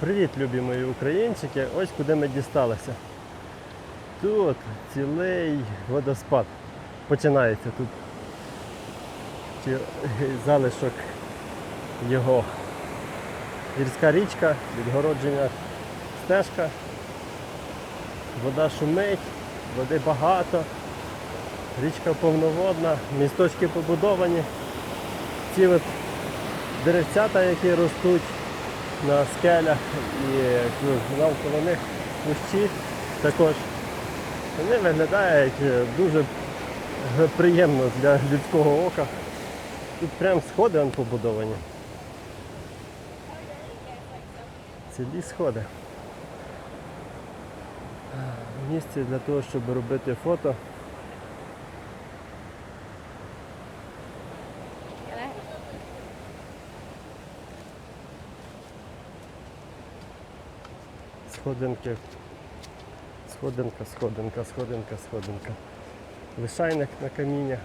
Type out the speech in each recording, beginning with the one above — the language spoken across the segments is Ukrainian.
Привіт, любі мої українчики! Ось куди ми дісталися. Тут цілий водоспад. Починається тут залишок його. Гірська річка, відгородження стежка. Вода шумить, води багато, річка повноводна, місточки побудовані. Ці от деревцята, які ростуть на скелях і ну, навколо них кущі також. Вони виглядають е, дуже приємно для людського ока. Тут прям сходи он побудовані. Цілі сходи. Місце для того, щоб робити фото. Сходинки. Сходинка, сходинка, сходинка, сходинка. Лишайник на каміння.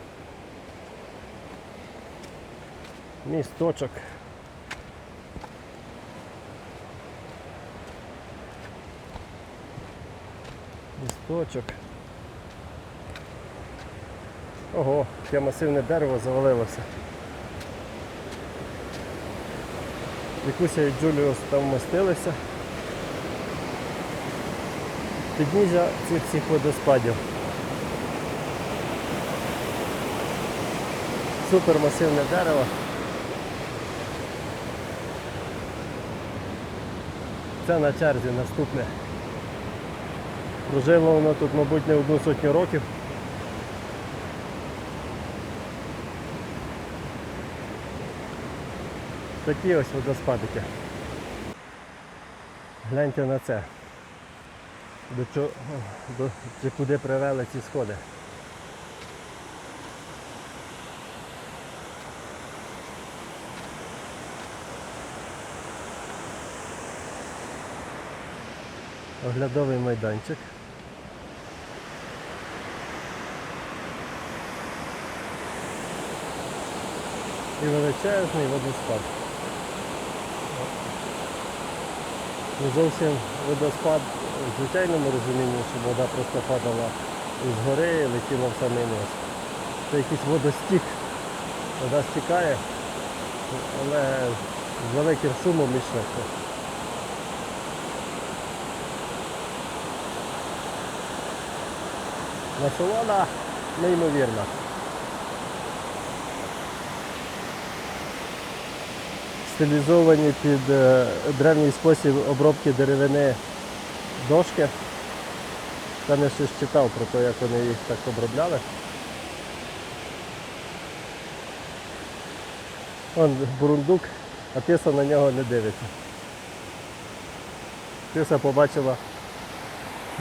Місточок. Місточок. Ого, яке масивне дерево завалилося. Вікуся і Джуліус там вмостилися. Підніжжя цих всіх водоспадів. Супермасивне дерево. Це на черзі наступне. Прожило воно тут, мабуть, не одну сотню років. Такі ось водоспадики. Гляньте на це. До чого, до, чи куди привели ці сходи. Оглядовий майданчик. І величезний водоспад. Не зовсім водоспад в звичайному розумінні, що вода просто падала з гори і летіла в самий низ. Це якийсь водостік. Вода стікає, але з великим шумом і швидко. Насолода неймовірна. Стилізовані під е, древній спосіб обробки деревини дошки. Там я щось читав про те, як вони їх так обробляли. Вон бурундук, а тиса на нього не дивиться. Тиса побачила.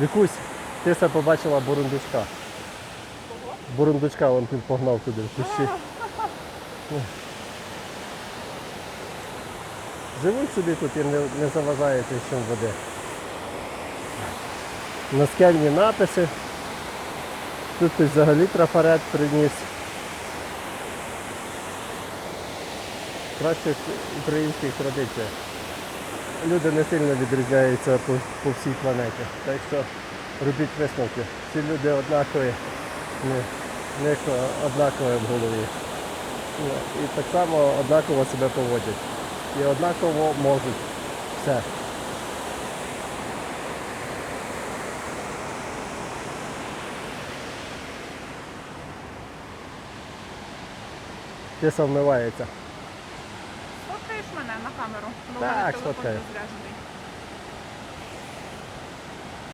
Вікусь, тиса побачила бурундучка. Бурундучка він погнав туди в кущі. Живуть собі тут і не, не заважає цей шум води. Наскельні написи. Тут хтось взагалі трафарет приніс. Кращих українських традиціях. Люди не сильно відрізняються по, по всій планеті. Так що робіть висновки. Всі люди однакові, не- в них однакове в голові. Ну, І так само однаково себе поводять. І однаково можуть. Все. Тиса вмивається. Сфоткаєш мене на камеру? Бо в Так, мене телефон розряджений.